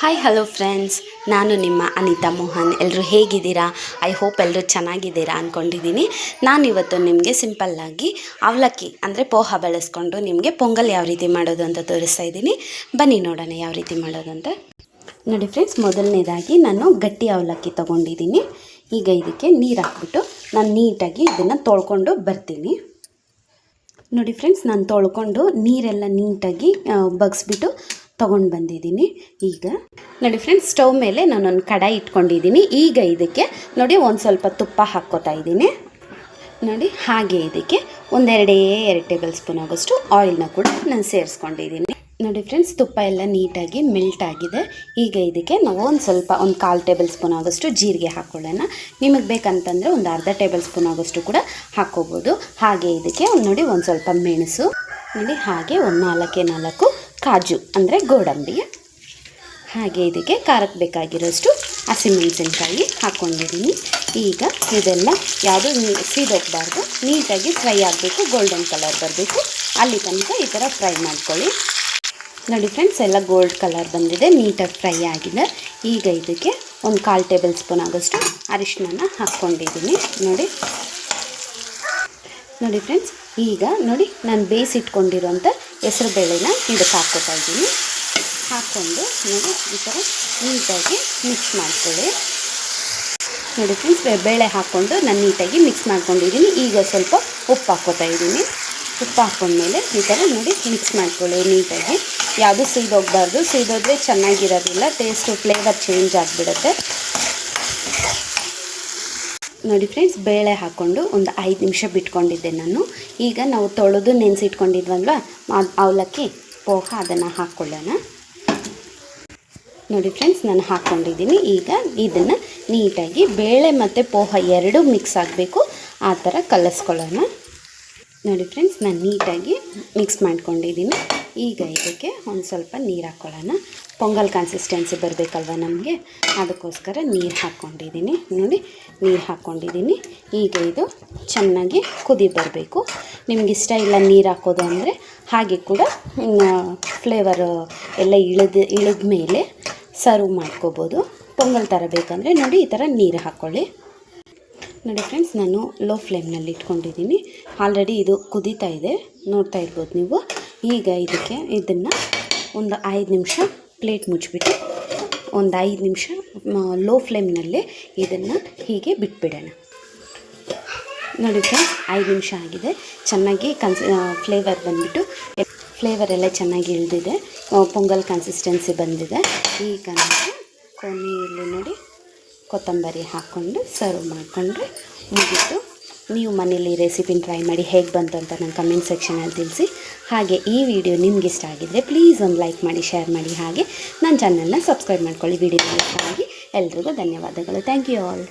Hi hello friends ನಾನು ನಿಮ್ಮ ಅನಿತಾ ಮೋಹನ್. ಎಲ್ಲರೂ ಹೇಗಿದ್ದೀರಾ? ಐ ಹೋಪ್ ಎಲ್ಲರೂ ಚೆನ್ನಾಗಿದ್ದೀರಾ ಅಂದ್ಕೊಂಡಿದ್ದೀನಿ ನಾನಿವತ್ತು ನಿಮಗೆ ಸಿಂಪಲ್ಲಾಗಿ ಅವಲಕ್ಕಿ, ಅಂದರೆ ಪೋಹ ಬಳಸ್ಕೊಂಡು ನಿಮಗೆ ಪೊಂಗಲ್ ಯಾವ ರೀತಿ ಮಾಡೋದು ಅಂತ ತೋರಿಸ್ತಾ ಇದ್ದೀನಿ. ಬನ್ನಿ ನೋಡೋಣ ಯಾವ ರೀತಿ ಮಾಡೋದು ಅಂತ. ನೋಡಿ ಫ್ರೆಂಡ್ಸ್ ಮೊದಲನೇದಾಗಿ ನಾನು ಗಟ್ಟಿ ಅವಲಕ್ಕಿ ತೊಗೊಂಡಿದ್ದೀನಿ. ಈಗ ಇದಕ್ಕೆ ನೀರು ಹಾಕ್ಬಿಟ್ಟು ನಾನು ನೀಟಾಗಿ ಇದನ್ನು ತೊಳ್ಕೊಂಡು ಬರ್ತೀನಿ. ನೋಡಿ ಫ್ರೆಂಡ್ಸ್ ನಾನು ತೊಳ್ಕೊಂಡು ನೀರೆಲ್ಲ ನೀಟಾಗಿ ಬಗ್ಸ್ಬಿಟ್ಟು ತೊಗೊಂಡು ಬಂದಿದ್ದೀನಿ. ಈಗ ನೋಡಿ ಫ್ರೆಂಡ್ಸ್ ಸ್ಟವ್ ಮೇಲೆ ನಾನೊಂದು ಕಡಾಯಿ ಇಟ್ಕೊಂಡಿದ್ದೀನಿ. ಈಗ ಇದಕ್ಕೆ ನೋಡಿ ಒಂದು ಸ್ವಲ್ಪ ತುಪ್ಪ ಹಾಕ್ಕೋತಾ ಇದ್ದೀನಿ. ನೋಡಿ ಹಾಗೆ ಇದಕ್ಕೆ ಒಂದೆರಡೇ ಎರಡು ಟೇಬಲ್ ಸ್ಪೂನ್ ಆಗೋಷ್ಟು ಆಯಿಲ್ನ ಕೂಡ ನಾನು ಸೇರಿಸ್ಕೊಂಡಿದ್ದೀನಿ. ನೋಡಿ ಫ್ರೆಂಡ್ಸ್ ತುಪ್ಪ ಎಲ್ಲ ನೀಟಾಗಿ ಮೆಲ್ಟ್ ಆಗಿದೆ. ಈಗ ಇದಕ್ಕೆ ನಾವು ಒಂದು ಸ್ವಲ್ಪ ಒಂದು ಕಾಲು ಟೇಬಲ್ ಸ್ಪೂನ್ ಆಗೋಷ್ಟು ಜೀರಿಗೆ ಹಾಕ್ಕೊಳ್ಳೋಣ ನಿಮಗೆ ಬೇಕಂತಂದರೆ ಒಂದು ಅರ್ಧ ಟೇಬಲ್ ಸ್ಪೂನ್ ಆಗೋಷ್ಟು ಕೂಡ ಹಾಕ್ಕೋಬೋದು. ಹಾಗೆ ಇದಕ್ಕೆ ನೋಡಿ ಒಂದು ಸ್ವಲ್ಪ ಮೆಣಸು. ನೋಡಿ ಹಾಗೆ ಒಂದು ನಾಲ್ಕೇ ನಾಲ್ಕು ಕಾಜು ಅಂದರೆ ಗೋಡಂಬಿ. ಹಾಗೆ ಇದಕ್ಕೆ ಖಾರಕ್ಕೆ ಬೇಕಾಗಿರೋಷ್ಟು ಹಸಿಮೆಣಸಿನ್ಕಾಯಿ ಹಾಕ್ಕೊಂಡಿದ್ದೀನಿ ಈಗ ಇದೆಲ್ಲ ಯಾವುದೂ ಸೀದೋಗಬಾರ್ದು, ನೀಟಾಗಿ ಫ್ರೈ ಆಗಬೇಕು, ಗೋಲ್ಡನ್ ಕಲರ್ ಬರಬೇಕು. ಅಲ್ಲಿ ತನಕ ಈ ಥರ ಫ್ರೈ ಮಾಡ್ಕೊಳ್ಳಿ. ನೋಡಿ ಫ್ರೆಂಡ್ಸ್, ಎಲ್ಲ ಗೋಲ್ಡ್ ಕಲರ್ ಬಂದಿದೆ, ನೀಟಾಗಿ ಫ್ರೈ ಆಗಿದೆ. ಈಗ ಇದಕ್ಕೆ ಒಂದು ಕಾಲು ಟೇಬಲ್ ಸ್ಪೂನ್ ಆಗೋಷ್ಟು ಅರಿಶಿನ ಹಾಕ್ಕೊಂಡಿದ್ದೀನಿ ನೋಡಿ. ನೋಡಿ ಫ್ರೆಂಡ್ಸ್ ಈಗ ನೋಡಿ ನಾನು ಬೇಯಿಸಿಟ್ಕೊಂಡಿರೋಂಥ ಹೆಸರು ಬೇಳೆನ ಇದಕ್ಕೆ ಹಾಕ್ಕೊತಾ ಇದ್ದೀನಿ. ಹಾಕ್ಕೊಂಡು ನೋಡಿ ಈ ಥರ ನೀಟಾಗಿ ಮಿಕ್ಸ್ ಮಾಡ್ಕೊಳ್ಳಿ. ನೋಡಿ ಫ್ರೆಂಡ್ಸ್ ಬೇಳೆ ಹಾಕ್ಕೊಂಡು ನಾನು ನೀಟಾಗಿ ಮಿಕ್ಸ್ ಮಾಡ್ಕೊಂಡಿದ್ದೀನಿ. ಈಗ ಸ್ವಲ್ಪ ಉಪ್ಪು ಹಾಕ್ಕೋತಾ ಇದ್ದೀನಿ. ಉಪ್ಪು ಹಾಕ್ಕೊಂಡ್ಮೇಲೆ ಈ ಥರ ನೋಡಿ ಮಿಕ್ಸ್ ಮಾಡ್ಕೊಳ್ಳಿ ನೀಟಾಗಿ. ಯಾವುದು ಸೀದೋಗಬಾರ್ದು, ಸೀದೋದ್ರೆ ಚೆನ್ನಾಗಿರೋದಿಲ್ಲ ಟೇಸ್ಟು ಫ್ಲೇವರ್ ಚೇಂಜ್ ಆಗಿಬಿಡುತ್ತೆ. ನೋಡಿ ಫ್ರೆಂಡ್ಸ್ ಬೇಳೆ ಹಾಕ್ಕೊಂಡು ಒಂದು ಐದು ನಿಮಿಷ ಬಿಟ್ಕೊಂಡಿದ್ದೆ ನಾನು. ಈಗ ನಾವು ತೊಳೆದು ನೆನೆಸಿಟ್ಕೊಂಡಿದ್ವಲ್ವ? ಅವಲಕ್ಕಿ, ಪೋಹ, ಅದನ್ನು ಹಾಕ್ಕೊಳ್ಳೋಣ. ನೋಡಿ ಫ್ರೆಂಡ್ಸ್ ನಾನು ಹಾಕ್ಕೊಂಡಿದ್ದೀನಿ. ಈಗ ಇದನ್ನು ನೀಟಾಗಿ ಬೇಳೆ ಮತ್ತು ಪೋಹ ಎರಡೂ ಮಿಕ್ಸ್ ಆಗಬೇಕು. ಆ ಥರ ಕಲಸ್ಕೊಳ್ಳೋಣ. ನೋಡಿ ಫ್ರೆಂಡ್ಸ್ ನಾನು ನೀಟಾಗಿ ಮಿಕ್ಸ್ ಮಾಡ್ಕೊಂಡಿದ್ದೀನಿ. ಈಗ ಇದಕ್ಕೆ ಒಂದು ಸ್ವಲ್ಪ ನೀರು ಹಾಕ್ಕೊಳ್ಳೋಣ ಪೊಂಗಲ್ ಕನ್ಸಿಸ್ಟೆನ್ಸಿ ಬರಬೇಕಲ್ವ ನಮಗೆ? ಅದಕ್ಕೋಸ್ಕರ ನೀರು ಹಾಕ್ಕೊಂಡಿದ್ದೀನಿ ನೋಡಿ, ನೀರು ಹಾಕ್ಕೊಂಡಿದ್ದೀನಿ ಈಗ ಇದು ಚೆನ್ನಾಗಿ ಕುದಿ ಬರಬೇಕು. ನಿಮ್ಗೆ ಇಷ್ಟ ಇಲ್ಲ ನೀರು ಹಾಕೋದು ಅಂದರೆ ಹಾಗೆ ಕೂಡ ಫ್ಲೇವರ್ ಎಲ್ಲ ಇಳಿದು, ಇಳಿದ ಮೇಲೆ ಸರ್ವ್ ಮಾಡ್ಕೋಬೋದು. ಪೊಂಗಲ್ ಥರ ಬೇಕಂದರೆ ನೋಡಿ, ಈ ಥರ ನೀರು ಹಾಕ್ಕೊಳ್ಳಿ ನೋಡಿ ಫ್ರೆಂಡ್ಸ್ ನಾನು ಲೋ ಫ್ಲೇಮ್ನಲ್ಲಿ ಇಟ್ಕೊಂಡಿದ್ದೀನಿ ಆಲ್ರೆಡಿ ಇದು ಕುದೀತಾ ಇದೆ. ನೋಡ್ತಾ ಇರ್ಬೋದು ನೀವು. ಈಗ ಇದಕ್ಕೆ ಇದನ್ನು ಒಂದು ಐದು ನಿಮಿಷ ಪ್ಲೇಟ್ ಮುಚ್ಚಿಬಿಟ್ಟು ಒಂದು ಐದು ನಿಮಿಷ ಲೋ ಫ್ಲೇಮ್ನಲ್ಲೇ ಇದನ್ನು ಹೀಗೆ ಬಿಟ್ಬಿಡೋಣ. ನೋಡಿ ಫ್ರೆಂಡ್ಸ್, ಐದು ನಿಮಿಷ ಆಗಿದೆ. ಚೆನ್ನಾಗಿ ಕನ್ಸ್ ಫ್ಲೇವರ್ ಬಂದುಬಿಟ್ಟು ಫ್ಲೇವರ್ ಎಲ್ಲ ಚೆನ್ನಾಗಿ ಇಳಿದಿದೆ. ಪೊಂಗಲ್ ಕನ್ಸಿಸ್ಟೆನ್ಸಿ ಬಂದಿದೆ. ಈಗ ನಾವು ಕೊನೆಯಲ್ಲಿ ನೋಡಿ ಕೊತ್ತಂಬರಿ ಹಾಕ್ಕೊಂಡು ಸರ್ವ್ ಮಾಡಿಕೊಂಡ್ರೆ ಮುಗೀತು. ನೀವು ಮನೇಲಿ ರೆಸಿಪಿನ ಟ್ರೈ ಮಾಡಿ ಹೇಗೆ ಬಂತು ಅಂತ ನನ್ನ ಕಮೆಂಟ್ ಸೆಕ್ಷನಲ್ಲಿ ತಿಳಿಸಿ. ಹಾಗೆ ಈ ವಿಡಿಯೋ ನಿಮ್ಗೆ ಇಷ್ಟ ಆಗಿದ್ದರೆ ಪ್ಲೀಸ್ ಒಂದು ಲೈಕ್ ಮಾಡಿ ಶೇರ್ ಮಾಡಿ. ಹಾಗೆ ನನ್ನ ಚಾನಲ್ನ ಸಬ್ಸ್ಕ್ರೈಬ್ ಮಾಡ್ಕೊಳ್ಳಿ. ವಿಡಿಯೋ ಇಷ್ಟ ಆಗಿ ಎಲ್ರಿಗೂ ಧನ್ಯವಾದಗಳು. Thank you all